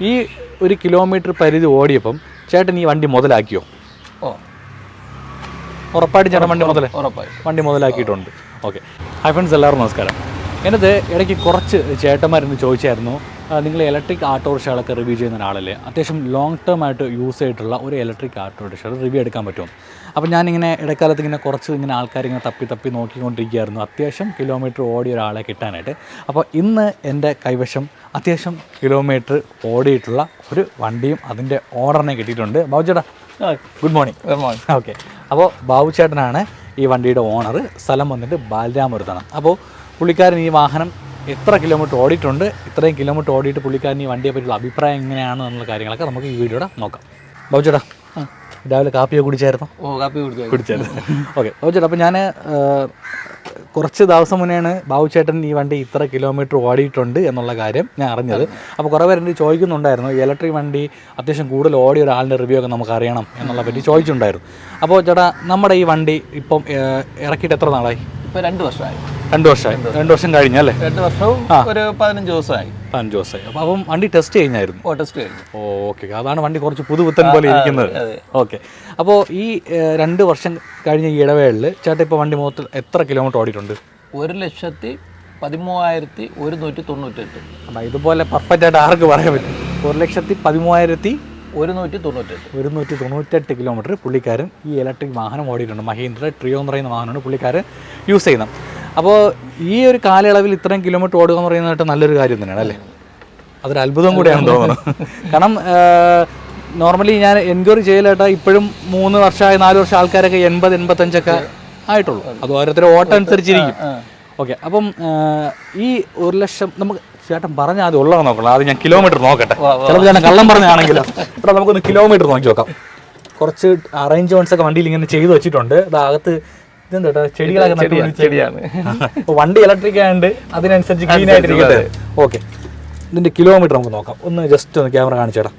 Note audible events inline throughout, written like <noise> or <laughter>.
ഈ ഒരു കിലോമീറ്റർ പരിധി ഓടിയപ്പം ചേട്ടൻ ഈ വണ്ടി മുതലാക്കിയോ? ഓ. ഉറപ്പായിട്ടും ചേട്ടൻ വണ്ടി മുതൽ ഉറപ്പായി വണ്ടി മുതലാക്കിയിട്ടുണ്ട്. ഓക്കെ. ഹൈ ഫ്രണ്ട്സ് എല്ലാവർക്കും നമസ്കാരം. എന്നത് ഇടയ്ക്ക് കുറച്ച് ചേട്ടന്മാരെന്ന് ചോദിച്ചായിരുന്നു. നിങ്ങൾ ഇലക്ട്രിക് ആട്ടോറിക്ഷകളൊക്കെ റിവ്യൂ ചെയ്യുന്ന ഒരാളല്ലേ? അത്യാവശ്യം ലോങ് ടേം ആയിട്ട് യൂസ് ചെയ്തിട്ടുള്ള ഒരു ഇലക്ട്രിക് ആട്ടോറിക്ഷകൾ റിവ്യൂ എടുക്കാൻ പറ്റും. അപ്പോൾ ഞാനിങ്ങനെ ഇടക്കാലത്ത് ഇങ്ങനെ കുറച്ച് ഇങ്ങനെ ആൾക്കാരിങ്ങനെ തപ്പി തപ്പി നോക്കിക്കൊണ്ടിരിക്കുകയായിരുന്നു. അത്യാവശ്യം കിലോമീറ്റർ ഓടിയ ഒരാളെ കിട്ടാനായിട്ട്. അപ്പോൾ ഇന്ന് എന്റെ കൈവശം അത്യാവശ്യം കിലോമീറ്റർ ഓടിയിട്ടുള്ള ഒരു വണ്ടിയും അതിന്റെ ഓർഡറിനെ കിട്ടിയിട്ടുണ്ട്. ബാബു ചേട്ടാ ഗുഡ് മോർണിംഗ് ഓക്കെ അപ്പോൾ ബാബു ചേട്ടനാണ് ഈ വണ്ടിയുടെ ഓണർ സ്ഥലം വന്നിട്ട് ബാലരാമപുരത്താണ്. അപ്പോൾ പുള്ളിക്കാരൻ ഈ വാഹനം എത്ര കിലോമീറ്റർ ഓടിയിട്ടുണ്ട് ഇത്രയും കിലോമീറ്റർ ഓടിയിട്ട് പുള്ളിക്കാരൻ ഈ വണ്ടിയെ പറ്റിയുള്ള അഭിപ്രായം എങ്ങനെയാണ് എന്നുള്ള കാര്യങ്ങളൊക്കെ നമുക്ക് ഈ വീഡിയോടെ നോക്കാം. ബാബു ചേട്ടാ രാവിലെ കാപ്പിയോ കുടിച്ചായിരുന്നു? ഓ കാപ്പി കുടിച്ചു കുടിച്ചായിരുന്നു. ഓക്കെ ബൗജേട്ടാ ചേട്ടാ അപ്പോൾ ഞാൻ കുറച്ച് ദിവസം മുന്നെയാണ് ബാബു ചേട്ടൻ ഈ വണ്ടി ഇത്ര കിലോമീറ്റർ ഓടിയിട്ടുണ്ട് എന്നുള്ള കാര്യം ഞാൻ അറിഞ്ഞത്. അപ്പോൾ കുറേ പേര് എനിക്ക് ചോദിക്കുന്നുണ്ടായിരുന്നു ഈ ഇലക്ട്രിക് വണ്ടി അത്യാവശ്യം കൂടുതൽ ഓടിയ ഒരാളുടെ റിവ്യൂ ഒക്കെ നമുക്ക് അറിയണം എന്നുള്ള പറ്റി ചോദിച്ചിട്ടുണ്ടായിരുന്നു. അപ്പോൾ ചേട്ടാ നമ്മുടെ ഈ വണ്ടി ഇപ്പം ഇറക്കിയിട്ട് എത്ര നാളായി? ഇപ്പൊ രണ്ട് വർഷമായി. രണ്ട് വർഷമായി. രണ്ട് വർഷം കഴിഞ്ഞല്ലേ രണ്ട് വർഷവും ഒരു പതിനഞ്ച് ദിവസമായി. പതിനഞ്ച് ദിവസമായി. അപ്പോൾ അപ്പം വണ്ടി ടെസ്റ്റ് കഴിഞ്ഞായിരുന്നു? ഓ ടെസ്റ്റ് കഴിഞ്ഞു. ഓക്കെ. അതാണ് വണ്ടി കുറച്ച് പുതുപുത്തൻ പോലെ ഇരിക്കുന്നത്. ഓക്കെ. അപ്പോൾ ഈ രണ്ട് വർഷം കഴിഞ്ഞ ഈ ഇടവേളയിൽ ചേട്ടാ ഇപ്പോൾ വണ്ടി മൊത്തം എത്ര കിലോമീറ്റർ ഓടിയിട്ടുണ്ട്? ഒരു ലക്ഷത്തി പതിമൂവായിരത്തി ഒരുന്നൂറ്റി തൊണ്ണൂറ്റെട്ട്. അപ്പം ഇതുപോലെ പെർഫെക്റ്റ് ആയിട്ട് ആർക്ക് പറയാൻ പറ്റും? ഒരു ലക്ഷത്തി പതിമൂവായിരത്തി ഒരുന്നൂറ്റി തൊണ്ണൂറ്റെട്ട് ഒരുന്നൂറ്റി തൊണ്ണൂറ്റെട്ട് കിലോമീറ്റർ പുള്ളിക്കാരൻ ഈ ഇലക്ട്രിക് വാഹനം ഓടിയിട്ടുണ്ട്. മഹീന്ദ്ര ട്രിയോ എന്ന് പറയുന്ന വാഹനമാണ് പുള്ളിക്കാരൻ യൂസ് ചെയ്യുന്നത്. അപ്പോൾ ഈ ഒരു കാലയളവിൽ ഇത്രയും കിലോമീറ്റർ ഓടുക എന്ന് പറയുന്നതായിട്ട് നല്ലൊരു കാര്യം തന്നെയാണ് അല്ലേ? അതൊരു അത്ഭുതം കൂടിയാണ് തോന്നുന്നത് കാരണം നോർമലി ഞാൻ എൻക്വയറി ചെയ്യലേട്ടാ ഇപ്പോഴും മൂന്ന് വർഷമായി നാല് വർഷം ആൾക്കാരൊക്കെ എൺപത് എൺപത്തഞ്ചൊക്കെ ആയിട്ടുള്ളൂ. അത്. ഓരോരുത്തരും ഓട്ടം അനുസരിച്ചിരിക്കും. ഓക്കെ അപ്പം ഈ ഒരു ലക്ഷം നമുക്ക് ചേട്ടൻ പറഞ്ഞാൽ അത് ഉള്ളത് നോക്കണം. അത് ഞാൻ കിലോമീറ്റർ നോക്കട്ടെ. ചിലപ്പോൾ ചേട്ടൻ കള്ളം പറഞ്ഞാണെങ്കിലോ ഇവിടെ നമുക്കൊന്ന് കിലോമീറ്റർ നോക്കി നോക്കാം കുറച്ച് അറേഞ്ച്മെന്റ്സ് ഒക്കെ വണ്ടിയിൽ ഇങ്ങനെ ചെയ്തു വെച്ചിട്ടുണ്ട്. അത് അകത്ത് ഇതെന്താ ചെടികളൊക്കെ ചെടിയാണ്. വണ്ടി ഇലക്ട്രിക് ആയതുകൊണ്ട് അതിനനുസരിച്ച് ക്ലീൻ ആയിട്ടിരിക്കട്ടെ. ഓക്കെ ഇതിന്റെ കിലോമീറ്റർ നമുക്ക് നോക്കാം. ഒന്ന് ജസ്റ്റ് ഒന്ന് ക്യാമറ കാണിച്ചേടാ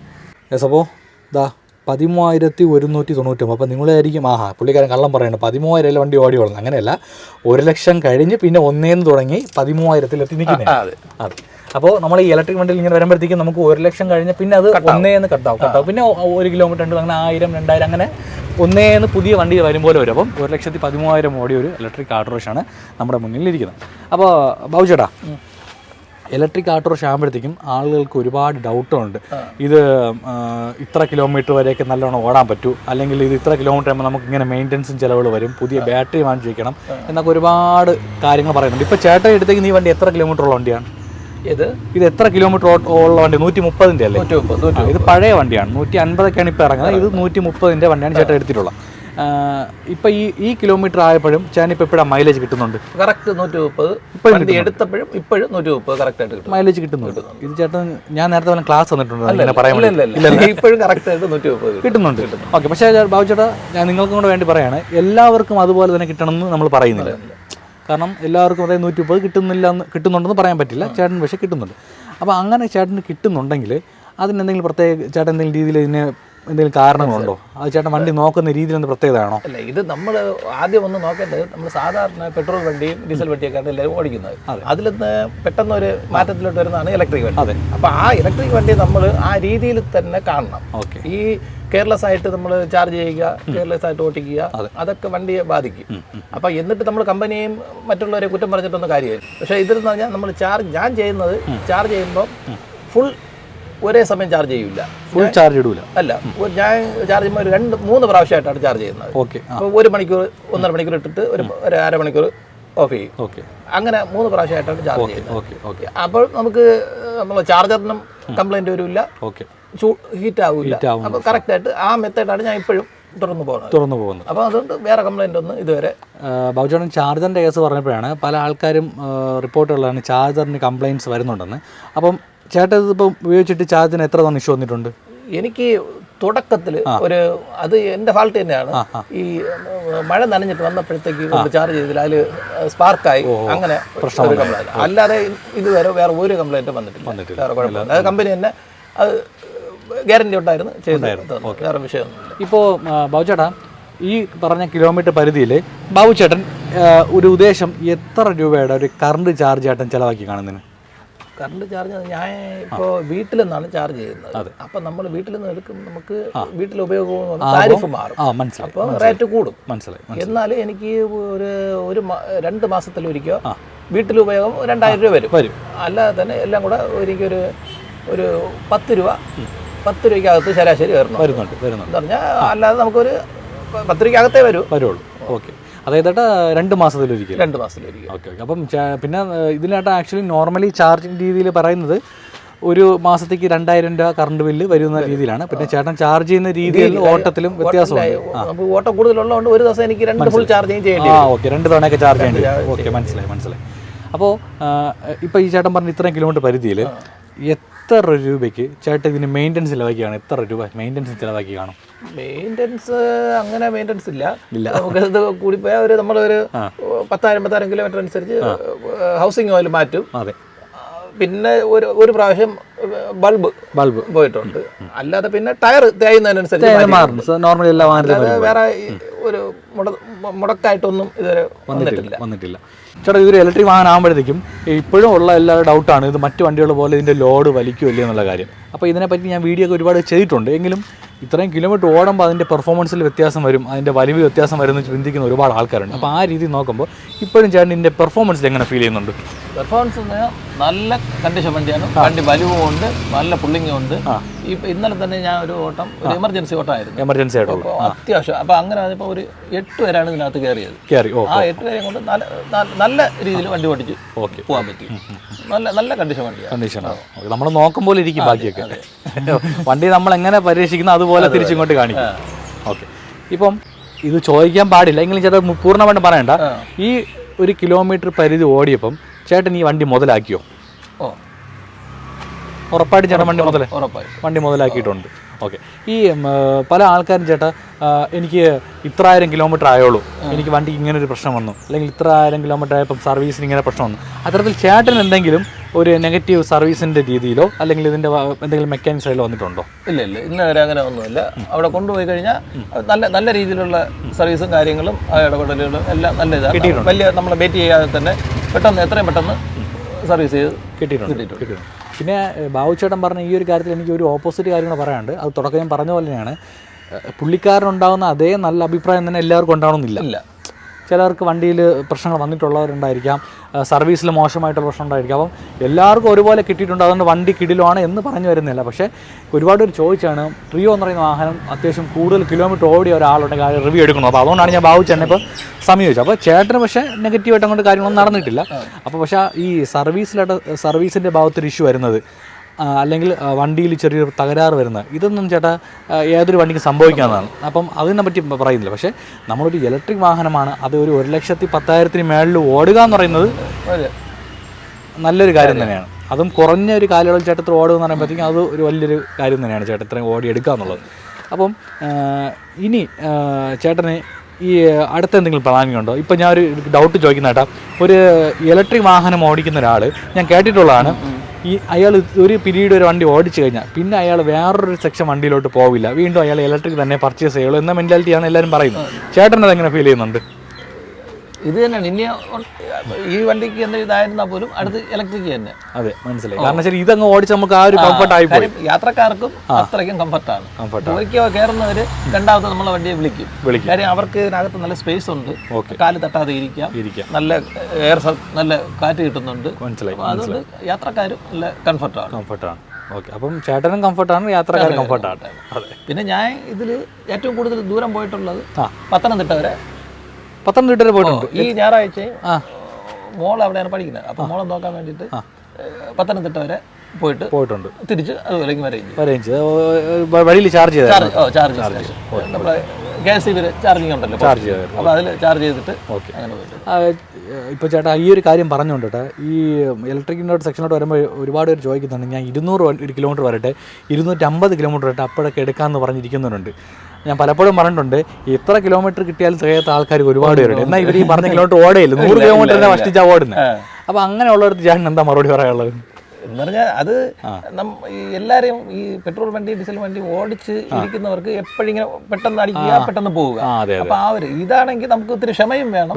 യെസ് അപ്പോൾ ഇതാ പതിമൂവായിരത്തി ഒരുന്നൂറ്റി തൊണ്ണൂറ്റൊമ്പത്. അപ്പോൾ നിങ്ങളായിരിക്കും ആഹാ പുള്ളിക്കാരൻ കള്ളം പറയുന്നത് പതിമൂവായിരം അല്ലെ വണ്ടി ഓടി ഓടുന്നത് അങ്ങനെയല്ല ഒരു ലക്ഷം കഴിഞ്ഞ് പിന്നെ ഒന്നേന്ന് തുടങ്ങി പതിമൂവായിരത്തിലെത്തി നിൽക്കുന്നത് അതെ. അതെ. അപ്പോൾ നമ്മൾ ഈ ഇലക്ട്രിക് വണ്ടിയിൽ ഇങ്ങനെ വരുമ്പോഴത്തേക്കും നമുക്ക് ഒരു ലക്ഷം കഴിഞ്ഞ് പിന്നെ അത് ഒന്നേന്ന് കട്ടാവും. കട്ടാവും. പിന്നെ ഒരു കിലോമീറ്റർ രണ്ട് അങ്ങനെ ആയിരം രണ്ടായിരം അങ്ങനെ ഒന്നേന്ന് പുതിയ വണ്ടി വരുമ്പോൾ വരും. അപ്പം ഒരു ലക്ഷത്തി പതിമൂവായിരം ഓടിയ ഒരു ഇലക്ട്രിക് ആട്ടോറിക്ഷാണ് നമ്മുടെ മുന്നിൽ ഇരിക്കുന്നത് അപ്പോൾ ബാബുചേട്ടാ ഇലക്ട്രിക് ആട്ടോറിക്ഷ ആകുമ്പോഴത്തേക്കും ആളുകൾക്ക് ഒരുപാട് ഡൗട്ടുണ്ട് ഇത് ഇത്ര കിലോമീറ്റർ വരെയൊക്കെ നല്ലോണം ഓടാൻ പറ്റൂ? അല്ലെങ്കിൽ ഇത് ഇത്ര കിലോമീറ്റർ ആകുമ്പോൾ നമുക്ക് ഇങ്ങനെ മെയിന്റനൻസും ചിലവുകൾ വരും. പുതിയ ബാറ്ററി വാങ്ങിച്ചിരിക്കണം എന്നൊക്കെ ഒരുപാട് കാര്യങ്ങൾ പറയുന്നുണ്ട്. ഇപ്പോൾ ചേട്ടൻ എടുത്തേക്ക് ഈ വണ്ടി എത്ര കിലോമീറ്റർ ഉള്ള വണ്ടിയാണ്? ഇത് ഇത് എത്ര കിലോമീറ്റർ ഉള്ള വണ്ടി? നൂറ്റി മുപ്പതിന്റെ അല്ലേ? നൂറ്റി മുപ്പത് നൂറ്റി ഇത് പഴയ വണ്ടിയാണ്. നൂറ്റി അൻപതൊക്കെയാണ് ഇപ്പോൾ ഇറങ്ങുന്നത് ഇത് നൂറ്റി മുപ്പതിന്റെ വണ്ടിയാണ് ചേട്ടൻ എടുത്തിട്ടുള്ളത്. ഇപ്പൊ ഈ ഈ കിലോമീറ്റർ ആയപ്പോഴും ചേട്ടൻ ഇപ്പൊ എപ്പോഴാണ് മൈലേജ് കിട്ടുന്നുണ്ട്? കറക്റ്റ് നൂറ്റി മുപ്പത് വണ്ടി എടുത്തപ്പോഴും ഇപ്പോഴും നൂറ്റി മുപ്പത് കറക്റ്റ് ആയിട്ട് കിട്ടും. മൈലേജ് കിട്ടുന്നുണ്ട്? ഇത് ചേട്ടൻ ഞാൻ നേരത്തെ വല്ല ക്ലാസ് തന്നിട്ടുണ്ട്? ഇപ്പോഴും കറക്റ്റ് ആയിട്ട് നൂറ്റി മുപ്പത് കിട്ടുന്നുണ്ട്. ഓക്കെ പക്ഷേ ബാബു ചേട്ടാ ഞാൻ നിങ്ങൾക്കും കൂടെ വേണ്ടി പറയാണ്. എല്ലാവർക്കും അതുപോലെ തന്നെ കിട്ടണമെന്ന് നമ്മൾ പറയുന്നില്ല. കാരണം എല്ലാവർക്കും അതായത് നൂറ്റി മുപ്പത് കിട്ടുന്നില്ല എന്ന് കിട്ടുന്നുണ്ടെന്ന് പറയാൻ പറ്റില്ല. ചേട്ടൻ പക്ഷേ കിട്ടുന്നുണ്ട്. അപ്പോൾ അങ്ങനെ ചേട്ടന് കിട്ടുന്നുണ്ടെങ്കിൽ അതിന് എന്തെങ്കിലും പ്രത്യേക ചേട്ടൻ എന്തെങ്കിലും രീതിയിൽ ഇതിന് എന്തെങ്കിലും കാരണങ്ങളുണ്ടോ? അത് ചേട്ടൻ വണ്ടി നോക്കുന്ന രീതിയിൽ എന്ത് പ്രത്യേകതയാണോ? അല്ല ഇത് നമ്മൾ ആദ്യം ഒന്ന് നോക്കേണ്ടത് നമ്മൾ സാധാരണ പെട്രോൾ വണ്ടിയും ഡീസൽ വണ്ടിയൊക്കെയാണ് എല്ലാവരും ഓടിക്കുന്നത്. അതിൽ നിന്ന് പെട്ടെന്ന് ഒരു മാറ്റത്തിലോട്ട് വരുന്നതാണ് ഇലക്ട്രിക് വണ്ടി. അതെ. അപ്പോൾ ആ ഇലക്ട്രിക് വണ്ടി നമ്മൾ ആ രീതിയിൽ തന്നെ കാണണം. ഓക്കെ. ഈ കെയർലെസ് ആയിട്ട് നമ്മൾ ചാർജ് ചെയ്യുക കെയർലെസ് ആയിട്ട് ഓട്ടിക്കുക അതൊക്കെ വണ്ടിയെ ബാധിക്കും. അപ്പോൾ എന്നിട്ട് നമ്മൾ കമ്പനിയും മറ്റുള്ളവരെ കുറ്റം പറഞ്ഞിട്ടൊന്നും കാര്യമില്ല. പക്ഷേ നിന്ന് പറഞ്ഞാൽ നമ്മൾ ചാർജ് ഞാൻ ചെയ്യുന്നത് ചാർജ് ചെയ്യുമ്പോൾ ഫുൾ ഒരേ സമയം ചാർജ് ചെയ്യില്ല ഫുൾ ചാർജ് ഇടൂല. അല്ല ഞാൻ ചാർജ് ചെയ്യുമ്പോൾ ഒരു രണ്ട് മൂന്ന് പ്രാവശ്യമായിട്ടാണ് ചാർജ് ചെയ്യുന്നത്. ഓക്കെ അപ്പോൾ ഒരു മണിക്കൂർ ഒന്നര മണിക്കൂർ ഇട്ടിട്ട് ഒരു ഒരു അരമണിക്കൂർ ഓഫ് ചെയ്യും. ഓക്കെ അങ്ങനെ മൂന്ന് പ്രാവശ്യമായിട്ടാണ് ചാർജ് ചെയ്യുന്നത്. അപ്പോൾ നമുക്ക് നമ്മൾ ചാർജറിനും കംപ്ലൈന്റ് വരില്ല ഓക്കെ ഹീറ്റ് ആവില്ല. അപ്പോൾ കറക്റ്റായിട്ട് ആ മെത്തേഡാണ് ഞാൻ ഇപ്പോഴും തുറന്നു പോകുന്നത്. തുറന്നു പോകുന്നത്. അപ്പോൾ അതുകൊണ്ട് വേറെ കംപ്ലൈന്റ് ഒന്നും ഇതുവരെ ബൗജോണൻ ചാർജറിന്റെ കേസ് പറഞ്ഞപ്പോഴാണ് പല ആൾക്കാരും റിപ്പോർട്ടുകളാണ് ചാർജറിന് കംപ്ലയിന്റ്സ് വരുന്നുണ്ടെന്ന്. അപ്പം ചേട്ടൻ ഇതിപ്പം ഉപയോഗിച്ചിട്ട് ചാർജിന് എത്ര തവണ ഇഷ്യൂ വന്നിട്ടുണ്ട്? എനിക്ക് തുടക്കത്തിൽ ഒരു അത് എന്റെ ഫാൾട്ട് തന്നെയാണ്. ഈ മഴ നനഞ്ഞിട്ട് വന്നപ്പോഴത്തേക്ക് ചാർജ് ചെയ്തില്ല. അതിൽ സ്പാർക്കായി അങ്ങനെ പ്രശ്നം അല്ലാതെ ഇതുവരെ വേറെ ഒരു കംപ്ലൈന്റും വന്നിട്ടില്ല. വേറെ കുഴപ്പമില്ല അത് കമ്പനി തന്നെ അത് ഗ്യാരണ്ടി ഉണ്ടായിരുന്നു ചെയ്തായിരുന്നു വേറെ വിഷയമൊന്നുമില്ല ഇപ്പോൾ ബാബുചേട്ടാ ഈ പറഞ്ഞ കിലോമീറ്റർ പരിധിയിൽ ബാബുചേട്ടൻ ഒരു ഉദ്ദേശം എത്ര രൂപയുടെ ഒരു കറണ്ട് ചാർജ് ചേട്ടൻ ചിലവാക്കി കാണുന്നതിന്? കറണ്ട് ചാർജ് ഞാൻ ഇപ്പോൾ വീട്ടിൽ നിന്നാണ് ചാർജ് ചെയ്യുന്നത് അപ്പം നമ്മൾ വീട്ടിൽ നിന്ന് എടുക്കും നമുക്ക് വീട്ടിൽ ഉപയോഗം താരിഫ് മാറും. അപ്പോൾ റേറ്റ് കൂടും. മനസ്സിലായി എന്നാൽ എനിക്ക് ഒരു ഒരു രണ്ട് മാസത്തിലൊരിക്കോ വീട്ടിൽ ഉപയോഗം രണ്ടായിരം രൂപ വരും. വരും. അല്ലാതെ തന്നെ എല്ലാം കൂടെ എനിക്കൊരു ഒരു പത്ത് രൂപ പത്ത് രൂപയ്ക്കകത്ത് ശരാശരി വരണം വരുന്നുണ്ട് വരുന്നുണ്ട്. പറഞ്ഞാൽ അല്ലാതെ നമുക്കൊരു പത്ത് രൂപയ്ക്കകത്തേ വരൂ. വരുള്ളൂ. ഓക്കെ. അതായത് രണ്ട് മാസത്തിലൊരിക്കൽ രണ്ട് മാസത്തിലൊരിക്കൽ ഓക്കെ ഓക്കെ. അപ്പം പിന്നെ ഇതിനകത്ത് ആക്ച്വലി നോർമലി ചാർജിങ് രീതിയിൽ പറയുന്നത് ഒരു മാസത്തേക്ക് രണ്ടായിരം രൂപ കറണ്ട് ബില്ല് വരുന്ന രീതിയിലാണ്. പിന്നെ ചേട്ടൻ ചാർജ് ചെയ്യുന്ന രീതിയിൽ ഓട്ടത്തിലും വ്യത്യാസമുണ്ട്. ഓട്ടം കൂടുതലുള്ളതുകൊണ്ട് ഒരു ദിവസം എനിക്ക് രണ്ട് ഫുൾ ചാർജ് ചെയ്യേണ്ടി ആ ഓക്കെ. രണ്ട് തവണയൊക്കെ ചാർജ് ചെയ്യേണ്ടി ഓക്കെ മനസ്സിലായി മനസ്സിലായി. അപ്പോൾ ഇപ്പോൾ ഈ ചേട്ടൻ പറഞ്ഞ ഇത്രയും കിലോമീറ്റർ പരിധിയിൽ എത്ര രൂപയ്ക്ക് ചേട്ടൻ ഇതിന് മെയിന്റനൻസ് ചിലവാക്കിയാണ് എത്ര രൂപ മെയിന്റനൻസ് ചിലവാക്കി കാണും? മെയിന്റനൻസ് അങ്ങനെ മെയിന്റനൻസ് ഇല്ല. നമുക്ക് ഇത് കൂടിപ്പോയാൽ ഒരു നമ്മളൊരു പത്തായിരം പത്തായിരം കിലോമീറ്റർ അനുസരിച്ച് ഹൗസിംഗ് ഓയിൽ മാറ്റും. അതെ. പിന്നെ ഒരു ഒരു പ്രാവശ്യം ബൾബ് ബൾബ്. പോയിട്ടുണ്ട്. അല്ലാതെ പിന്നെ ടയർ തേയുന്നതിനനുസരിച്ച് നോർമലി എല്ലാ വേറെ ഒരു മുട- മുടക്കായിട്ടൊന്നും ഇതുവരെ വന്നിട്ടില്ല. വന്നിട്ടില്ല. ചേട്ടാ ഇതൊരു ഇലക്ട്രിക് വാഹനം ആകുമ്പോഴത്തേക്കും ഇപ്പോഴും ഉള്ള എല്ലാ ഡൗട്ടാണ് ഇത് മറ്റു വണ്ടികൾ പോലെ ഇതിന്റെ ലോഡ് വലിക്കുമല്ലേ എന്നുള്ള കാര്യം. അപ്പോൾ ഇതിനെപ്പറ്റി ഞാൻ വീഡിയോ ഒക്കെ ഒരുപാട് ചെയ്തിട്ടുണ്ട്. എങ്കിലും ഇത്രയും കിലോമീറ്റർ ഓടുമ്പോൾ അതിന്റെ പെർഫോമൻസിൽ വ്യത്യാസം വരും. അതിന്റെ വലിവ് വ്യത്യാസം വരും എന്ന് ചിന്തിക്കുന്ന ഒരുപാട് ആൾക്കാരുണ്ട്. അപ്പോൾ ആ രീതി നോക്കുമ്പോൾ ഇപ്പോഴും ചേട്ടൻ ഇതിന്റെ പെർഫോമൻസിൽ എങ്ങനെ ഫീൽ ചെയ്യുന്നുണ്ട്? പെർഫോമൻസ് നല്ല കണ്ടീഷൻ വണ്ടിയാണ്. വണ്ടി വലിവുമുണ്ട് നല്ല നല്ല പുള്ളിങ്ങും ഇന്നലെ തന്നെ ഞാൻ ഒരു ഓട്ടം ഒരു എമർജൻസി ഓട്ടമായിരുന്നു. എമർജൻസി ആയിട്ടുള്ളത് അപ്പോൾ അത്യാവശ്യം. അപ്പൊ അങ്ങനെ വന്നപ്പോൾ ഒരു എട്ട് പേരാണ് ഇതിനകത്ത് കയറിയത്. കയറി ആ എട്ട് പേരെ കൊണ്ട് നല്ല നല്ല രീതിയിൽ വണ്ടി ഓടിച്ച് ഓക്കെ. പോകാൻ പറ്റി. നല്ല നല്ല കണ്ടീഷൻ വണ്ടി കണ്ടീഷൻ നമ്മൾ നോക്കുമ്പോൾ ഇരിക്കും ബാക്കിയൊക്കെ. <laughs> വണ്ടി നമ്മൾ എങ്ങനെ പരീക്ഷിക്കുന്ന അതുപോലെ തിരിച്ചിങ്ങോട്ട് കാണിക്കും. ഓക്കെ. ഇപ്പം ഇത് ചോദിക്കാൻ പാടില്ല. എങ്കിലും ചേട്ടൻ പൂർണമായിട്ട് പൂർണമായിട്ടും പറയണ്ട. ഈ ഒരു കിലോമീറ്റർ പരിധി ഓടിയപ്പം ചേട്ടൻ ഈ വണ്ടി മുതലാക്കിയോ? ഓ. ഉറപ്പായിട്ടും ചേട്ടൻ വണ്ടി മുതൽ ഉറപ്പായി. വണ്ടി മുതലാക്കിയിട്ടുണ്ട്. ഓക്കെ. ഈ പല ആൾക്കാരും ചേട്ടാ എനിക്ക് ഇത്ര ആയിരം കിലോമീറ്റർ ആയോളൂ എനിക്ക് വണ്ടി ഇങ്ങനെ ഒരു പ്രശ്നം വന്നു. അല്ലെങ്കിൽ ഇത്ര ആയിരം കിലോമീറ്റർ ആയപ്പം സർവീസിന് ഇങ്ങനെ പ്രശ്നം വന്നു. അത്തരത്തിൽ ചേട്ടൻ എന്തെങ്കിലും ഒരു നെഗറ്റീവ് സർവീസിന്റെ രീതിയിലോ അല്ലെങ്കിൽ ഇതിന്റെ എന്തെങ്കിലും മെക്കാനിക് സൈഡിലോ വന്നിട്ടുണ്ടോ? ഇല്ല ഇല്ല. ഇന്ന് വരെ അങ്ങനെ ഒന്നുമില്ല. അവിടെ കൊണ്ടുപോയി കഴിഞ്ഞാൽ നല്ല നല്ല രീതിയിലുള്ള സർവീസും കാര്യങ്ങളും ആ ഇടപെടലുകളും എല്ലാം നല്ല ഇതാണ്. വലിയ നമ്മളെ വെയിറ്റ് ചെയ്യാതെ തന്നെ പെട്ടെന്ന് എത്രയും പെട്ടെന്ന് സർവീസ് ചെയ്ത് കിട്ടിയിട്ടുണ്ട്. കിട്ടിയിട്ടുണ്ട്. പിന്നെ ബാബുച്ചേട്ടൻ പറഞ്ഞ ഈ ഒരു കാര്യത്തിൽ എനിക്ക് ഒരു ഓപ്പോസിറ്റ് കാര്യം കൂടെ പറയാനുണ്ട്. അത് തുടക്കം ഞാൻ പറഞ്ഞ പോലെ തന്നെയാണ്. പുള്ളിക്കാരനുണ്ടാകുന്ന അതേ നല്ല അഭിപ്രായം തന്നെ എല്ലാവർക്കും ഉണ്ടാവണമെന്നില്ല. ചിലർക്ക് വണ്ടിയിൽ പ്രശ്നങ്ങൾ വന്നിട്ടുള്ളവരുണ്ടായിരിക്കാം സർവീസിൽ മോശമായിട്ടുള്ള പ്രശ്നം ഉണ്ടായിരിക്കാം. അപ്പം എല്ലാവർക്കും ഒരുപോലെ കിട്ടിയിട്ടുണ്ട്. അതുകൊണ്ട് വണ്ടി കിടിലുമാണ് എന്ന് പറഞ്ഞു വരുന്നില്ല. പക്ഷേ ഒരുപാട് പേര് ചോദിച്ചാണ് ട്രിയോ എന്ന് പറയുന്ന വാഹനം അത്യാവശ്യം കൂടുതൽ കിലോമീറ്റർ ഓടിയ ഒരാളുണ്ടെങ്കിൽ ആ റിവ്യൂ എടുക്കണം? അപ്പോൾ അതുകൊണ്ടാണ് ഞാൻ ബാബു ചേട്ടനെ ഇപ്പോൾ സമീപിച്ചത്. അപ്പോൾ ചേട്ടന് പക്ഷേ നെഗറ്റീവായിട്ട് അങ്ങോട്ട് കാര്യങ്ങളൊന്നും നടന്നിട്ടില്ല. അപ്പോൾ പക്ഷേ ഈ സർവീസിലായിട്ട് സർവീസിന്റെ ഭാഗത്തൊരു ഇഷ്യൂ വരുന്നത് അല്ലെങ്കിൽ വണ്ടിയിൽ ചെറിയൊരു തകരാറ് വരുന്നത് ഇതൊന്നും ചേട്ടാ ഏതൊരു വണ്ടിക്ക് സംഭവിക്കാവുന്നതാണ്. അപ്പം അതിനെ പറ്റി പറയുന്നില്ല. പക്ഷേ നമ്മളൊരു ഇലക്ട്രിക് വാഹനമാണ്. അത് ഒരു ഒരു ലക്ഷത്തി പത്തായിരത്തിന് മേളിൽ ഓടുക എന്ന് പറയുന്നത് നല്ലൊരു കാര്യം തന്നെയാണ്. അതും കുറഞ്ഞ ഒരു കാലയളവിൽ ചേട്ടത്തിൽ ഓടുക എന്ന് പറയുമ്പോഴത്തേക്കും അത് ഒരു വലിയൊരു കാര്യം തന്നെയാണ് ചേട്ടൻ ഇത്രയും ഓടി എടുക്കുക എന്നുള്ളത്. അപ്പം ഇനി ചേട്ടന് ഈ അടുത്ത എന്തെങ്കിലും പ്ലാനിങ് ഉണ്ടോ ഇപ്പം ഞാൻ ഒരു ഡൗട്ട് ചോദിക്കുന്ന ചേട്ടാ ഒരു ഇലക്ട്രിക് വാഹനം ഓടിക്കുന്ന ഒരാൾ ഞാൻ കേട്ടിട്ടുള്ളതാണ്. ഈ അയാൾ ഒരു പിരീഡ് ഒരു വണ്ടി ഓടിച്ചു കഴിഞ്ഞാൽ പിന്നെ അയാൾ വേറൊരു സെക്ഷൻ വണ്ടിയിലോട്ട് പോവില്ല. വീണ്ടും അയാൾ ഇലക്ട്രിക് തന്നെ പർച്ചേസ് ചെയ്യുള്ളൂ. എന്ന മെന്റാലിറ്റിയാണ് എല്ലാവരും പറയുന്നത്. ചേട്ടൻ എങ്ങനെ ഫീൽ ചെയ്യുന്നുണ്ട്? ഇത് തന്നെയാണ്. ഇനി ഈ വണ്ടിക്ക് എന്ത് ഇതായിരുന്നാൽ പോലും അടുത്ത് ഇലക്ട്രിക് തന്നെ. അതെ മനസ്സിലായി. കാരണം ശരി ഇതങ്ങ് ഓടിച്ച് നമുക്ക് ആ ഒരു കംഫർട്ട് ആയി പോയി. യാത്രക്കാർക്കും അത്രയ്ക്കും കംഫർട്ടാണ് ആണ്. ഒരിക്കൽ കയറുന്നവര് രണ്ടാമത്തെ നമ്മളെ വണ്ടിയെ വിളിക്കും. വിളിക്കും. കാര്യം അവർക്ക് ഇതിനകത്ത് നല്ല സ്പേസ് ഉണ്ട്. കാൽ തട്ടാതെ ഇരിക്കാം. ഇരിക്കാം. നല്ല എയർ നല്ല കാറ്റ് കിട്ടുന്നുണ്ട്. മനസ്സിലായി അതുകൊണ്ട് യാത്രക്കാരും നല്ല കംഫർട്ടാണ് കംഫർട്ടാണ് ഓക്കെ അപ്പം ചേട്ടനും കംഫർട്ടാണ് യാത്രക്കാരും കംഫർട്ടാണ് അതെ പിന്നെ ഞാൻ ഇതിൽ ഏറ്റവും കൂടുതൽ ദൂരം പോയിട്ടുള്ളത് പത്തനംതിട്ട വരെ. പത്തനംതിട്ട വരെ പോയിട്ടുണ്ട്. ഈ ഞായറാഴ്ച മോൾ അവിടെയാണ് പഠിക്കുന്നത്. അപ്പോൾ മോളെ നോക്കാൻ വേണ്ടിയിട്ട് പത്തനംതിട്ട വരെ പോയിട്ട് പോയിട്ടുണ്ട്. തിരിച്ച് അതുപോലെ വഴിയിൽ ചാർജ് ചെയ്ത്. ചാർജ് ചാർജ് നമ്മളെ കെ എസ് സി ചാർജിങ് ഉണ്ടല്ലോ ചാർജ് അപ്പോൾ അതിൽ ചാർജ് ചെയ്തിട്ട് ഓക്കെ. ഇപ്പോൾ ചേട്ടാ ഈ ഒരു കാര്യം പറഞ്ഞുകൊണ്ട് ഈ ഇലക്ട്രിക്കിന്റെ സെക്ഷനോട്ട് വരുമ്പോൾ ഒരുപാട് പേര് ചോദിക്കുന്നുണ്ട്. ഞാൻ ഇരുന്നൂറ് ഒരു കിലോമീറ്റർ വരട്ടെ ഇരുന്നൂറ്റമ്പത് കിലോമീറ്റർ വരട്ടെ അപ്പോഴൊക്കെ എടുക്കാമെന്ന് പറഞ്ഞിരിക്കുന്നവരുണ്ട്. ഞാൻ പലപ്പോഴും പറഞ്ഞിട്ടുണ്ട് ഇത്ര കിലോമീറ്റർ കിട്ടിയാൽ തികയാത്ത ആൾക്കാർ ഒരുപാട് പേരുണ്ട്. എന്നാൽ ഇവർ ഈ പറഞ്ഞ കിലോമീറ്റർ ഓടയില്ല. നൂറ് കിലോമീറ്ററിനെ വഷ്ടിച്ചാൽ ഓടുന്നത് അപ്പോൾ അങ്ങനെയുള്ളവർക്ക് ചേട്ടൻ എന്താ മറുപടി പറയാനുള്ളത്? എന്ന് പറഞ്ഞാൽ അത് ഈ എല്ലാരെയും ഈ പെട്രോൾ വണ്ടി ഡീസൽ വണ്ടി ഓടിച്ച് ഇരിക്കുന്നവർക്ക് എപ്പോഴിങ്ങനെ പെട്ടെന്ന് അടിക്കുക പെട്ടെന്ന് പോവുക. അപ്പൊ ആ ഒരു ഇതാണെങ്കിൽ നമുക്ക് ഒത്തിരി ക്ഷമയും വേണം.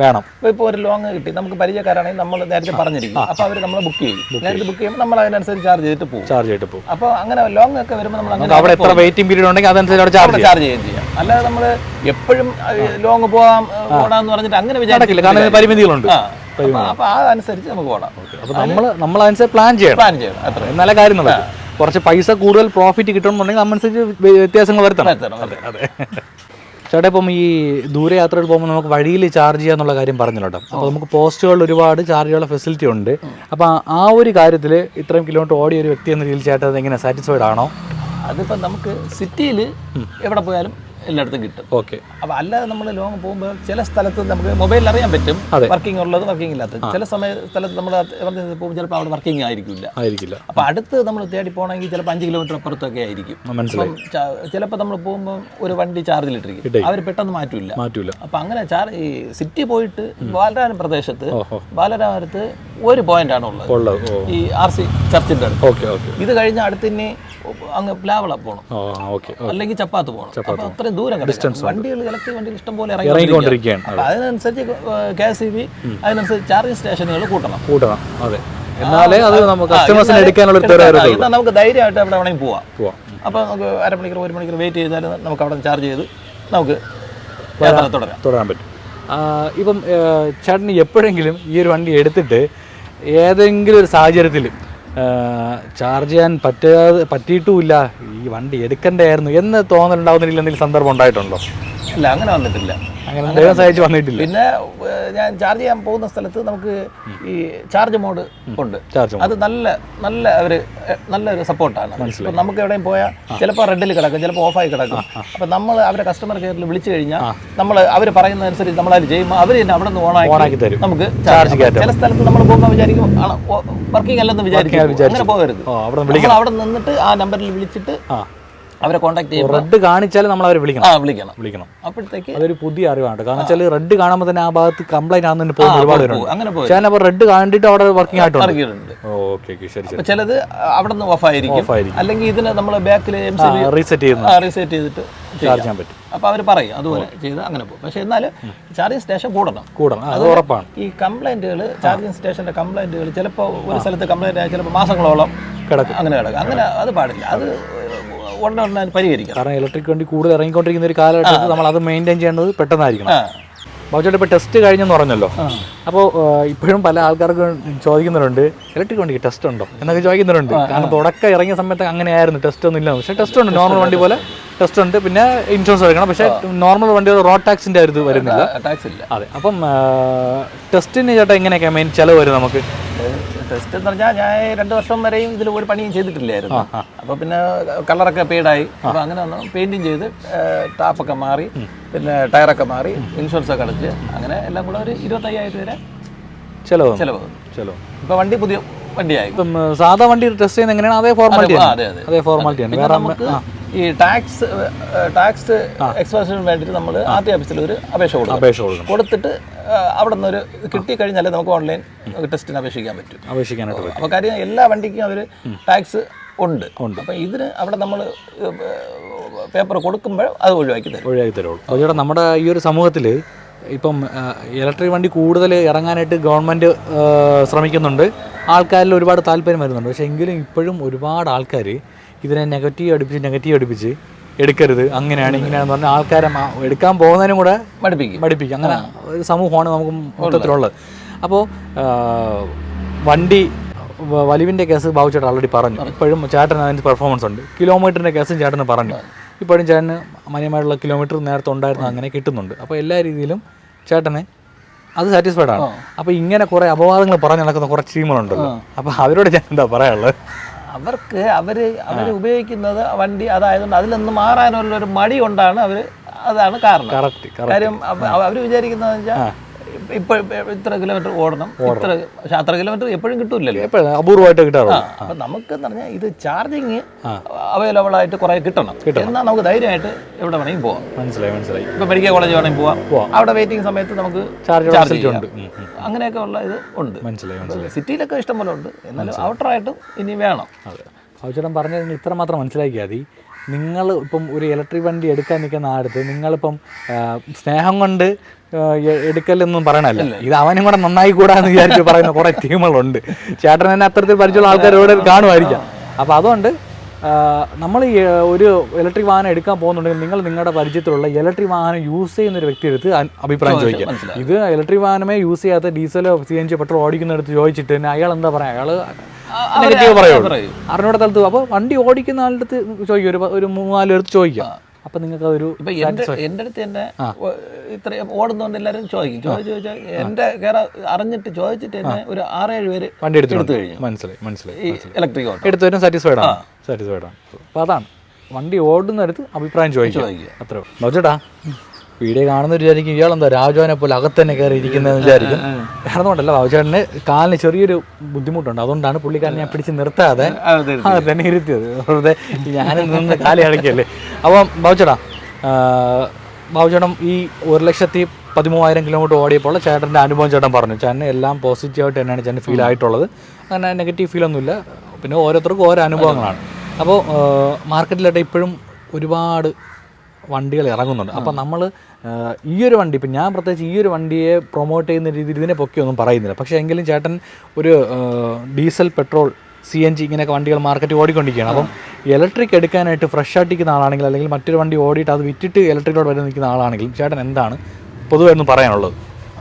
ഇപ്പൊ ഒരു ലോങ് കിട്ടി നമുക്ക് പരിചയക്കാരാണെങ്കിൽ നമ്മൾ നേരത്തെ പറഞ്ഞിരിക്കും. അപ്പൊ അവർ നമ്മളെ ബുക്ക് ചെയ്യും. നേരത്തെ ബുക്ക് ചെയ്യുമ്പോൾ നമ്മൾ അതിനനുസരിച്ച് ചാർജ് ചെയ്തിട്ട് പോകും. ചാർജ് ചെയ്തിട്ട് പോകും. അപ്പൊ അങ്ങനെ ലോങ് ഒക്കെ വരുമ്പോൾ നമ്മൾ അവിടെ എത്ര വെയിറ്റിംഗ് പീരീഡ് ഉണ്ടെങ്കിൽ അതനുസരിച്ച് ചാർജ് ചാർജ് ചെയ്യുകയും ചെയ്യാം. അല്ലാതെ നമ്മൾ എപ്പോഴും ലോങ് പോകാം ഓടാന്ന് പറഞ്ഞിട്ട് അങ്ങനെ വിചാരിക്കില്ല. കാരണം പരിമിതികളുണ്ട്. അപ്പൊ- അതനുസരിച്ച് നമുക്ക് ഓടാം. നമ്മൾ നമ്മൾ അതനുസരിച്ച് പ്ലാൻ ചെയ്യണം. പ്ലാൻ ചെയ്യണം. അത്ര. എന്നാലേ കാര്യം നടക്കും. കുറച്ച് പൈസ കൂടുതൽ പ്രോഫിറ്റ് കിട്ടണമെന്നുണ്ടെങ്കിൽ അതനുസരിച്ച് വ്യ- വ്യത്യാസങ്ങൾ വരുത്തണം. വരുത്തണം, അതെ. അതെ ചേട്ടാ ഇപ്പം ഈ ദൂരയാത്രകൾ പോകുമ്പോൾ നമുക്ക് വഴിയിൽ ചാർജ് ചെയ്യാന്നുള്ള കാര്യം പറഞ്ഞല്ലോ കേട്ടോ. അപ്പോൾ നമുക്ക് പോസ്റ്റുകളിൽ ഒരുപാട് ചാർജ് ചെയ്യാനുള്ള ഫെസിലിറ്റി ഉണ്ട്. അപ്പോൾ ആ ഒരു കാര്യത്തിൽ ഇത്രയും കിലോമീറ്റർ ഓടിയ ഒരു വ്യക്തി എന്ന രീതിയിൽ ചേട്ടാ അത് എങ്ങനെ സാറ്റിസ്ഫൈഡ് ആണോ? അതിപ്പോൾ നമുക്ക് സിറ്റിയിൽ എവിടെ പോയാലും എല്ലായിടത്തും കിട്ടും. ഓക്കെ. അപ്പൊ അല്ലാതെ നമ്മൾ ലോങ് പോകുമ്പോൾ ചില സ്ഥലത്ത് നമുക്ക് മൊബൈലിൽ അറിയാൻ പറ്റും. വർക്കിംഗ് ഉള്ളത് വർക്കിംഗ് ഇല്ലാത്ത. ചില സമയ സ്ഥലത്ത് നമ്മൾ എമർജൻസി പോകുമ്പോൾ ചിലപ്പോൾ അവിടെ വർക്കിംഗ് ആയിരിക്കില്ല. ആയിരിക്കില്ല. അപ്പൊ അടുത്ത് നമ്മൾ തേടി പോകണമെങ്കിൽ ചിലപ്പോൾ അഞ്ച് കിലോമീറ്റർ അപ്പുറത്തൊക്കെ ആയിരിക്കും. മനസ്സിലായി. ചിലപ്പോൾ നമ്മൾ പോകുമ്പോൾ ഒരു വണ്ടി ചാർജിലിട്ടിരിക്കും. അവർ പെട്ടെന്ന് മാറ്റില്ല. മാറ്റില്ല. അപ്പൊ അങ്ങനെ ചാർജ് ഈ സിറ്റി പോയിട്ട് ബാലരാമൻ പ്രദേശത്ത് ബാലരാമരത്ത് ഒരു പോയിന്റാണ് ഉള്ളത്. ഈ ആർ സി ചർച്ചിന്റെ അടുത്ത്. ഇത് കഴിഞ്ഞ അടുത്ത് ഇനി അങ്ങ് പ്ലാവള പോകണം അല്ലെങ്കിൽ ചപ്പാത്ത് പോകണം അപ്പൊ അത്രയും ദൂരം കിടക്കും വണ്ടികൾ ഇലക്ട്രിക് വണ്ടികൾ ഇഷ്ടം പോലെ ഇറങ്ങി ഇറങ്ങിക്കൊണ്ടിരിക്കുകയാണ് അതിനനുസരിച്ച് കെ എസ് ഇ ബി അതിനനുസരിച്ച് ചാർജിങ് സ്റ്റേഷനുകൾ കൂട്ടണം. കൂട്ടണം. അതെ. എന്നാലേ അത് നമുക്ക് കസ്റ്റമേഴ്സിന് എടുക്കാനുള്ള എന്നാൽ നമുക്ക് ധൈര്യമായിട്ട് അവിടെ വേണമെങ്കിൽ പോവാം. പോവാം. അപ്പോൾ നമുക്ക് അരമണിക്കൂർ ഒരു മണിക്കൂർ വെയിറ്റ് ചെയ്താൽ നമുക്ക് അവിടെ ചാർജ് ചെയ്ത് നമുക്ക് യാത്ര തുടരാം. തുടരാൻ പറ്റും. ഇപ്പം ചേട്ടന് എപ്പോഴെങ്കിലും ഈ ഒരു വണ്ടി എടുത്തിട്ട് ഏതെങ്കിലും ഒരു സാഹചര്യത്തിൽ ചാർജ് ചെയ്യാൻ പറ്റാതെ പറ്റിയിട്ടുമില്ല. ഈ വണ്ടി എടുക്കണ്ടായിരുന്നു എന്ന് തോന്നലുണ്ടാവുന്നില്ല എന്തെങ്കിലും സന്ദർഭം ഉണ്ടായിട്ടുണ്ടോ? അല്ല അങ്ങനെ വന്നിട്ടില്ല. അങ്ങനെ ദൈവം സഹായിച്ച് വന്നിട്ടില്ല. പിന്നെ ഞാൻ ചാർജ് ചെയ്യാൻ പോകുന്ന സ്ഥലത്ത് നമുക്ക് ഈ ചാർജ് മോഡ് ഉണ്ട്. അത് നല്ല നല്ല ഒരു നല്ലൊരു സപ്പോർട്ടാണ്. ഇപ്പം നമുക്ക് എവിടെയും പോയാൽ ചിലപ്പോൾ റെഡിൽ കിടക്കും ചിലപ്പോൾ ഓഫ് ആയി കിടക്കും അപ്പം നമ്മൾ അവരെ കസ്റ്റമർ കെയറിൽ വിളിച്ചു കഴിഞ്ഞാൽ നമ്മൾ അവർ പറയുന്നതനുസരിച്ച് നമ്മൾ അത് ചെയ്യുമ്പോൾ അവർ തന്നെ അവിടെ നിന്ന് ഓണാക്കി തരും. നമുക്ക് ചാർജ് ചില സ്ഥലത്ത് നമ്മൾ പോകുമ്പോൾ വിചാരിക്കും വർക്കിംഗ് അല്ലെന്ന് വിചാരിക്കും. അങ്ങനെ പോകരുത്. അവിടെ നിന്നിട്ട് ആ നമ്പറിൽ വിളിച്ചിട്ട് അവരെ കോൺടാക്ട് ചെയ്യും റെഡ് കാണിച്ചാൽ നമ്മൾ അവരെ വിളിക്കണം. ആ വിളിക്കണം. വിളിക്കണം. അപ്പോഴത്തേക്ക് അതൊരു പുതിയ അറിവാണ്. കാരണം വെച്ചാൽ റെഡ് കാണുമ്പോൾ തന്നെ ആ ഭാഗത്ത് കംപ്ലൈന്റ് ആണെന്ന് പോകുന്ന ഒരുപാട് പേരുണ്ട്. അങ്ങനെ പോയി ഞാൻ അപ്പോൾ റെഡ് കണ്ടിട്ട് അവിടെ വർക്കിംഗ് ആയിട്ട് ഇറങ്ങിയിട്ടുണ്ട്. ഓക്കെ ഓക്കേ ശരി ചിലത് അവിടെ നിന്ന് ഓഫ് ആയിരിക്കും. അല്ലെങ്കിൽ ഇതിന് നമ്മൾ ബാക്കിൽ റീസെറ്റ് ചെയ്യുന്നു റീസെറ്റ് ചെയ്തിട്ട് ചാർജ് ചെയ്യാൻ പറ്റും. അപ്പോൾ അവർ പറയും അതുപോലെ ചെയ്ത് അങ്ങനെ പോകും. പക്ഷേ എന്നാൽ ചാർജിങ് സ്റ്റേഷൻ കൂടണം. കൂടണം. അത് ഉറപ്പാണ്. ഈ കംപ്ലൈന്റുകൾ ചാർജിങ് സ്റ്റേഷന്റെ കംപ്ലൈന്റുകൾ ചിലപ്പോൾ ഒരു സ്ഥലത്ത് കംപ്ലൈന്റ് ആയി ചിലപ്പോൾ മാസങ്ങളോളം കിടക്കും. അങ്ങനെ കിടക്കും. അങ്ങനെ അത് പാടില്ല. അത് ഉടനെ ഉടനെ അത് പരിഹരിക്കാം. കാരണം ഇലക്ട്രിക് വണ്ടി കൂടുതൽ ഇറങ്ങിക്കൊണ്ടിരിക്കുന്ന ഒരു കാലഘട്ടത്തിൽ നമ്മൾ അത് മെയിന്റെയിൻ ചെയ്യേണ്ടത് പെട്ടെന്നായിരിക്കണം. ബാബുചേട്ടൻ ഇപ്പോൾ ടെസ്റ്റ് കഴിഞ്ഞെന്ന് പറഞ്ഞല്ലോ. അപ്പോൾ ഇപ്പോഴും പല ആൾക്കാർക്കും ചോദിക്കുന്നുണ്ട് ഇലക്ട്രിക് വണ്ടിക്ക് ടെസ്റ്റ് ഉണ്ടോ? എന്നൊക്കെ ചോദിക്കുന്നുണ്ട് കാരണം തുടക്കം ഇറങ്ങിയ സമയത്ത് അങ്ങനെയായിരുന്നു ടെസ്റ്റ് ഒന്നും ഇല്ല പക്ഷേ ടെസ്റ്റ് ഉണ്ട് നോർമൽ വണ്ടി പോലെ ടെസ്റ്റ് ഉണ്ട്. പിന്നെ ഇൻഷുറൻസ് എടുക്കണം. പക്ഷേ നോർമൽ വണ്ടികൾ റോഡ് ടാക്സിന്റെ ഒരു വരുന്നില്ല. ടാക്സ് ഇല്ല. അതെ. അപ്പം ടെസ്റ്റിന് ചേട്ടാ എങ്ങനെയൊക്കെയാണ് മെയിൻ ചിലവ് വരും നമുക്ക്? ടെസ്റ്റ് എന്ന് പറഞ്ഞാൽ ഞാൻ രണ്ട് വർഷം വരെയും ഇതിൽ ഒരു പണിയും ചെയ്തിട്ടില്ലായിരുന്നു. അപ്പോൾ പിന്നെ കളറൊക്കെ പെയ്ഡായി അപ്പോൾ അങ്ങനെ വന്നു പെയിന്റിങ് ചെയ്ത് ടാപ്പൊക്കെ മാറി പിന്നെ ടയറൊക്കെ മാറി ഇൻഷുറൻസ് ഒക്കെ അടച്ച് അങ്ങനെ എല്ലാം കൂടെ ഒരു ഇരുപത്തയ്യായിരം വരെ ചിലവ് ചെലവ് ചെലവ് ഇപ്പൊ വണ്ടി പുതിയ വണ്ടിയായി. സാധാ വണ്ടി ടെസ്റ്റ് ചെയ്യുന്നത് എങ്ങനെയാണ്? അതേ ഫോർമാലിറ്റി അതെ ഫോർമാലിറ്റി ആണ്. വേറെ ഈ ടാക്സ് ടാക്സ് എക്സ്പ്രഷന് വേണ്ടിയിട്ട് നമ്മൾ ആദ്യ ഓഫീസിൽ ഒരു അപേക്ഷ കൊടുക്കും അപേക്ഷ കൊടുക്കും കൊടുത്തിട്ട് അവിടെ നിന്ന് ഒരു കിട്ടി കഴിഞ്ഞാലേ നമുക്ക് ഓൺലൈൻ ടെസ്റ്റിന് അപേക്ഷിക്കാൻ പറ്റും. അപേക്ഷിക്കാനായിട്ട് പറ്റും. അപ്പോൾ കാര്യം എല്ലാ വണ്ടിക്കും അവർ ടാക്സ് ഉണ്ട്. അപ്പം ഇതിന് അവിടെ നമ്മൾ പേപ്പർ കൊടുക്കുമ്പോൾ അത് ഒഴിവാക്കി തരും. ഒഴിവാക്കി തരുള്ളൂ. അപ്പോൾ നമ്മുടെ ഈ ഒരു സമൂഹത്തിൽ ഇപ്പം ഇലക്ട്രിക് വണ്ടി കൂടുതൽ ഇറങ്ങാനായിട്ട് ഗവൺമെന്റ് ശ്രമിക്കുന്നുണ്ട്. ആൾക്കാരിൽ ഒരുപാട് താല്പര്യം വരുന്നുണ്ട്. പക്ഷേ എങ്കിലും ഇപ്പോഴും ഒരുപാട് ആൾക്കാർ ഇതിനെ നെഗറ്റീവ് അടുപ്പിച്ച് നെഗറ്റീവ് അടുപ്പിച്ച് എടുക്കരുത്. അങ്ങനെയാണ് ഇങ്ങനെയാണെന്ന് പറഞ്ഞാൽ ആൾക്കാരെ എടുക്കാൻ പോകുന്നതിനും കൂടെ മടുപ്പിക്കും. മടിപ്പിക്കും. അങ്ങനെ ഒരു സമൂഹമാണ് നമുക്ക് മൊത്തത്തിലുള്ളത് അപ്പോൾ വണ്ടി വലിവിന്റെ കേസ് ബാബു ചേട്ടൻ ഓൾറെഡി പറഞ്ഞു. ഇപ്പോഴും ചേട്ടൻ അതിന്റെ പെർഫോമൻസ് ഉണ്ട്. കിലോമീറ്ററിന്റെ കേസും ചേട്ടന് പറഞ്ഞു. ഇപ്പോഴും ചേട്ടന് മാന്യമായിട്ടുള്ള കിലോമീറ്റർ നേരത്തെ ഉണ്ടായിരുന്നു അങ്ങനെ കിട്ടുന്നുണ്ട്. അപ്പോൾ എല്ലാ രീതിയിലും ചേട്ടന് അത് സാറ്റിസ്ഫൈഡ് ആണ്. അപ്പോൾ ഇങ്ങനെ കുറേ അപവാദങ്ങൾ പറഞ്ഞു നടക്കുന്ന കുറച്ച് ടീമുകളുണ്ടല്ലോ. അപ്പോൾ അവരോട് ഞാൻ എന്താ പറയാനുള്ളത്? അവർക്ക് അവർ അവർ ഉപയോഗിക്കുന്നത് വണ്ടി അതായതുകൊണ്ട് അതിലൊന്നും മാറാനുള്ള ഒരു മടി കൊണ്ടാണ് അവർ അതാണ് കാരണം. കാര്യം അവർ വിചാരിക്കുന്നത് വെച്ചാൽ ഇപ്പൊ ഇത്ര കിലോമീറ്റർ ഓടണം. ഇത്ര പക്ഷെ അത്ര കിലോമീറ്റർ എപ്പോഴും കിട്ടൂലല്ലോ. എപ്പോഴും അപൂർവമായിട്ട് കിട്ടാറുള്ളൂ. അപ്പൊ നമുക്ക് എന്ന് പറഞ്ഞാൽ ഇത് ചാർജിങ് അവൈലബിൾ ആയിട്ട് കുറെ കിട്ടണം. എന്നാൽ നമുക്ക് ധൈര്യമായിട്ട് എവിടെ വേണമെങ്കിൽ പോവാം. മനസ്സിലായി മനസ്സിലായി. ഇപ്പൊ മെഡിക്കൽ കോളേജ് വേണമെങ്കിൽ പോവാം. അവിടെ വെയിറ്റിംഗ് സമയത്ത് നമുക്ക് ചാർജ് ചാർജ് ഉണ്ട്. അങ്ങനെയൊക്കെ ഉള്ള ഇത് ഉണ്ട്. മനസ്സിലായി മനസ്സിലായി. സിറ്റിയിലൊക്കെ ഇഷ്ടം പോലെ ഉണ്ട്. എന്നാലും ഔട്ടറായിട്ടും ഇനി വേണം. അവച്ചേട്ടൻ പറഞ്ഞത് നിങ്ങൾ ഇത്ര മാത്രം മനസ്സിലാക്കിയാൽ മതി. നിങ്ങൾ ഇപ്പം ഒരു ഇലക്ട്രിക് വണ്ടി എടുക്കാൻ നിൽക്കുന്ന ആടത്ത് നിങ്ങളിപ്പം സ്നേഹം കൊണ്ട് എടുക്കലെന്നും പറയണല്ല ഇത് അവനും കൂടെ നന്നായി കൂടാന്ന് വിചാരിച്ച് പറയുന്ന കുറെ ടീമുകളുണ്ട്. ചേട്ടൻ തന്നെ അത്തരത്തിൽ പരിചയമുള്ള ആൾക്കാരോട് കാണുമായിരിക്കാം. അപ്പോൾ അതുകൊണ്ട് നമ്മൾ ഒരു ഇലക്ട്രിക് വാഹനം എടുക്കാൻ പോകുന്നുണ്ടെങ്കിൽ നിങ്ങൾ നിങ്ങളുടെ പരിചയത്തിലുള്ള ഇലക്ട്രിക് വാഹനം യൂസ് ചെയ്യുന്ന ഒരു വ്യക്തി എടുത്ത് അഭിപ്രായം ചോദിക്കാം ഇത് ഇലക്ട്രിക് വാഹനമേ യൂസ് ചെയ്യാത്ത ഡീസലോ സി എൻ ജി പെട്രോൾ ഓടിക്കുന്നിടത്ത് ചോദിച്ചിട്ട് തന്നെ അയാൾ എന്താ പറയാ? അയാൾ നെഗറ്റീവ് പറയുള്ളൂ പറയും. അറിഞ്ഞൂടെ സ്ഥലത്ത് അപ്പോൾ വണ്ടി ഓടിക്കുന്ന ആളുടെ അടുത്ത് ചോദിക്കും. ഒരു ഒരു മൂന്നാൽ അടുത്ത് ചോദിക്കാം. അപ്പം നിങ്ങൾക്ക് അതൊരു ഇപ്പൊ എന്റെ എന്റെ അടുത്ത് തന്നെ ഇത്രയും ഓടുന്നോണ്ട് എല്ലാവരും ചോദിക്കും. ചോദിച്ചു ചോദിച്ചാൽ എന്റെ കയറ അറിഞ്ഞിട്ട് ചോദിച്ചിട്ട് തന്നെ ഒരു ആറേഴ് പേര് വണ്ടി എടുത്തു എടുത്തു കഴിഞ്ഞു. മനസ്സിലായി മനസ്സിലായി ഇലക്ട്രിക് ഓട്ടോ എടുത്തവരും സാറ്റിസ്ഫൈഡ് ആണ്. സാറ്റിസ്ഫൈഡ് ആണ്. അപ്പോൾ അതാണ്. വണ്ടി ഓടുന്ന ഓടുന്നിടത്ത് അഭിപ്രായം ചോദിച്ചു ചോദിക്കുക. അത്രേ ഉള്ളൂ. നോച്ചേട്ടാ വീഡിയോ കാണുന്ന വിചാരിക്കും എന്താ രാജുവിനെ പോലെ അകത്തന്നെ കയറി ഇരിക്കുന്നതെന്ന് വിചാരിക്കും. കാരണം കൊണ്ടല്ല ബാബുചേട്ടന് കാലിന് ചെറിയൊരു ബുദ്ധിമുട്ടുണ്ട്. അതുകൊണ്ടാണ് പുള്ളിക്കാരനെ ഞാൻ പിടിച്ച് നിർത്താതെ തന്നെ ഇരുത്തിയത്. വെറുതെ ഞാൻ നിന്ന് കാലി അടക്കിയല്ലേ അപ്പം ബാബുചേടാ ബാബുചേട്ടൻ ഈ ഒരു ലക്ഷത്തി പതിമൂവായിരം കിലോമീറ്റർ ഓടിയപ്പോൾ ചേട്ടന്റെ അനുഭവം ചേട്ടൻ പറഞ്ഞു. ചേട്ടന് എല്ലാം പോസിറ്റീവായിട്ട് തന്നെയാണ് ചേട്ടൻ ഫീൽ ആയിട്ടുള്ളത്. അങ്ങനെ നെഗറ്റീവ് ഫീലൊന്നുമില്ല പിന്നെ ഓരോരുത്തർക്കും ഓരോ അനുഭവങ്ങളാണ്. അപ്പോൾ മാർക്കറ്റിലായിട്ട് ഇപ്പോഴും ഒരുപാട് വണ്ടികൾ ഇറങ്ങുന്നുണ്ട്. അപ്പം നമ്മൾ ഈ ഒരു വണ്ടി ഇപ്പം ഞാൻ പ്രത്യേകിച്ച് ഈ ഒരു വണ്ടിയെ പ്രൊമോട്ട് ചെയ്യുന്ന രീതിയിൽ ഇതിനെ പൊക്കി ഒന്നും പറയുന്നില്ല. പക്ഷേ എങ്കിലും ചേട്ടൻ ഒരു diesel petrol C N G ഇങ്ങനെയൊക്കെ വണ്ടികൾ മാർക്കറ്റ് ഓടിക്കൊണ്ടിരിക്കുകയാണ്. അപ്പം ഇലക്ട്രിക് എടുക്കാനായിട്ട് ഫ്രഷ് ആയിട്ടിരിക്കുന്ന ആളാണെങ്കിൽ അല്ലെങ്കിൽ മറ്റൊരു വണ്ടി ഓടിയിട്ട് അത് വിറ്റിട്ട് ഇലക്ട്രിക്കിലോട് വരുന്ന നിൽക്കുന്ന ആളാണെങ്കിലും ചേട്ടൻ എന്താണ് പൊതുവെ ഒന്നും പറയാനുള്ളത്?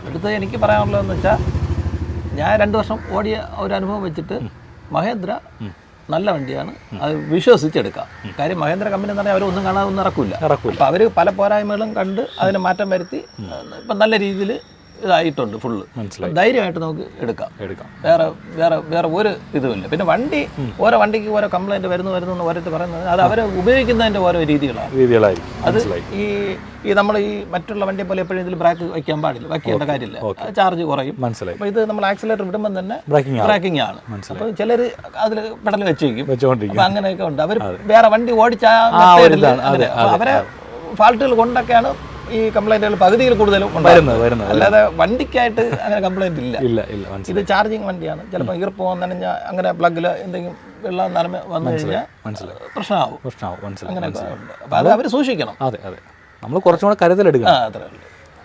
അടുത്തത് എനിക്ക് പറയാനുള്ളതെന്ന് വെച്ചാൽ ഞാൻ രണ്ട് വർഷം ഓടിയ ഒരു അനുഭവം വെച്ചിട്ട് മഹേന്ദ്ര നല്ല വണ്ടിയാണ്. അത് വിശ്വസിച്ചെടുക്കാം. കാര്യം മഹേന്ദ്ര കമ്പനി എന്ന് പറഞ്ഞാൽ അവരൊന്നും കാണാതെ ഒന്നും ഇറക്കില്ല ഇറക്കൂല അപ്പോൾ അവർ പല പോരായ്മകളും കണ്ട് അതിന് മാറ്റം വരുത്തി ഇപ്പം നല്ല രീതിയിൽ ഇതായിട്ടുണ്ട് ഫുള്ള് മനസ്സിലായി. ധൈര്യമായിട്ട് നമുക്ക് എടുക്കാം. എടുക്കാം. വേറെ വേറെ വേറെ ഒരു ഇതുമില്ല. പിന്നെ വണ്ടി ഓരോ വണ്ടിക്ക് ഓരോ കംപ്ലൈന്റ് വരുന്നു വരുന്നു എന്ന് ഓരോരുത്തർ പറയുന്നത് അത് അവരെ ഉപയോഗിക്കുന്നതിന്റെ ഓരോ രീതികളാണ്. രീതികളായിരിക്കും. അത് ഈ ഈ നമ്മൾ ഈ മറ്റുള്ള വണ്ടിയെ പോലെ എപ്പോഴും ഇതിൽ ബ്രേക്ക് വയ്ക്കാൻ പാടില്ല. വയ്ക്കേണ്ട കാര്യമില്ല. ചാർജ് കുറയും. മനസ്സിലായി. അപ്പോൾ ഇത് നമ്മൾ ആക്സിലേറ്റർ വിടുമ്പോൾ തന്നെ ബ്രേക്കിംഗ് ആണ്. അപ്പോൾ ചിലർ അതിൽ പെടൽ വെച്ച് വയ്ക്കും വെച്ചുകൊണ്ടിരിക്കും അങ്ങനെയൊക്കെ ഉണ്ട്. അവർ വേറെ വണ്ടി ഓടിച്ചാൽ അവരെ ഫാൾട്ടുകൾ കൊണ്ടൊക്കെയാണ് ഈ കംപ്ലൈന്റുകൾ പകുതിയിൽ കൂടുതലും ഉണ്ടാകുന്നത് വരുന്നത് വരുന്നത് അല്ലാതെ വണ്ടിക്കായിട്ട് അങ്ങനെ കംപ്ലൈന്റ് ഇല്ല. ഇല്ല ഇല്ല ഇത് ചാർജിങ് വണ്ടിയാണ്. ചിലപ്പോൾ ഈർപ്പം വന്നു അങ്ങനെ പ്ലഗിൽ എന്തെങ്കിലും വെള്ളം നനമ വന്നു കഴിഞ്ഞാൽ മനസ്സിലാവും പ്രശ്നമാവും. പ്രശ്നമാവും മനസ്സിലാവും അപ്പോൾ അത് അവർ സൂക്ഷിക്കണം. അതെ അതെ. നമ്മൾ കുറച്ചും കൂടെ കരുതലെടുക്കുക അത്രേ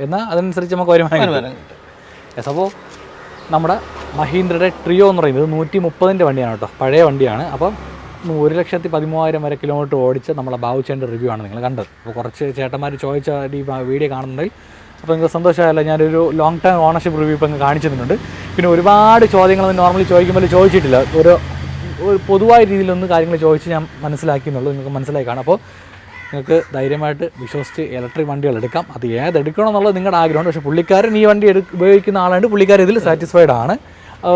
എന്നാൽ അതനുസരിച്ച് നമുക്ക്. വരുമാനം യെസ് അപ്പോൾ നമ്മുടെ മഹീന്ദ്രയുടെ ട്രിയോ എന്ന് പറയുന്നത് നൂറ്റി മുപ്പതിന്റെ വണ്ടിയാണ് കേട്ടോ. പഴയ വണ്ടിയാണ്. അപ്പം ഒരു ലക്ഷത്തി പതിമൂവായിരം വരെ കിലോമീറ്റർ ഓടിച്ച് നമ്മളെ ബാബുച്ചേന്റെ റിവ്യൂ ആണ് നിങ്ങൾ കണ്ടത്. അപ്പോൾ കുറച്ച് ചേട്ടന്മാർ ചോദിച്ച ഈ വീഡിയോ കാണുന്നുണ്ടെങ്കിൽ അപ്പോൾ നിങ്ങൾക്ക് സന്തോഷമായല്ലോ. ഞാനൊരു ലോങ് ടൈം ഓണർഷിപ്പ് റിവ്യൂ ഇപ്പം കാണിച്ചു തന്നിട്ടുണ്ട്. പിന്നെ ഒരുപാട് ചോദ്യങ്ങൾ നോർമലി ചോദിക്കുമ്പോൾ ചോദിച്ചിട്ടില്ല. ഒരു ഒരു പൊതുവായ രീതിയിലൊന്ന് കാര്യങ്ങൾ ചോദിച്ച് ഞാൻ മനസ്സിലാക്കി എന്നുള്ളത് നിങ്ങൾക്ക് മനസ്സിലായി കാണാം. അപ്പോൾ നിങ്ങൾക്ക് ധൈര്യമായിട്ട് വിശ്വസിച്ച് ഇലക്ട്രിക് വണ്ടികൾ എടുക്കാം. അത് ഏത് എടുക്കണം എന്നുള്ളത് നിങ്ങളുടെ ആഗ്രഹമാണ് പക്ഷേ പുള്ളിക്കാരൻ ഈ വണ്ടി എടു ഉപയോഗിക്കുന്ന ആളായിട്ട് പുള്ളിക്കാരൻ ഇതിൽ സാറ്റിസ്ഫൈഡ് ആണ്.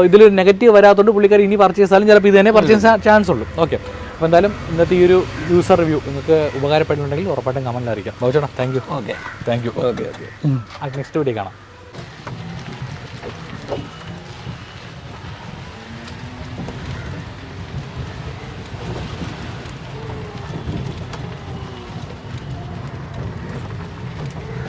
ഇതിൽ നെഗറ്റീവ് വരാത്തതുകൊണ്ട് പുള്ളിക്കാർ ഇനി പർച്ചേസ് ആയാലും ചിലപ്പോൾ ഇത് തന്നെ പർച്ചേസ് ചാൻസ് ഉള്ളൂ. ഓക്കെ അപ്പോൾ എന്തായാലും ഇന്നത്തെ ഈ ഒരു യൂസർ റിവ്യൂ നിങ്ങൾക്ക് ഉപകാരപ്പെടുന്നുണ്ടെങ്കിൽ ഉറപ്പായിട്ടും കമന്റിൽ അറിയിക്കാം. ബൗച്ചേട്ടാ thank you okay thank you okay okay next video കാണാം.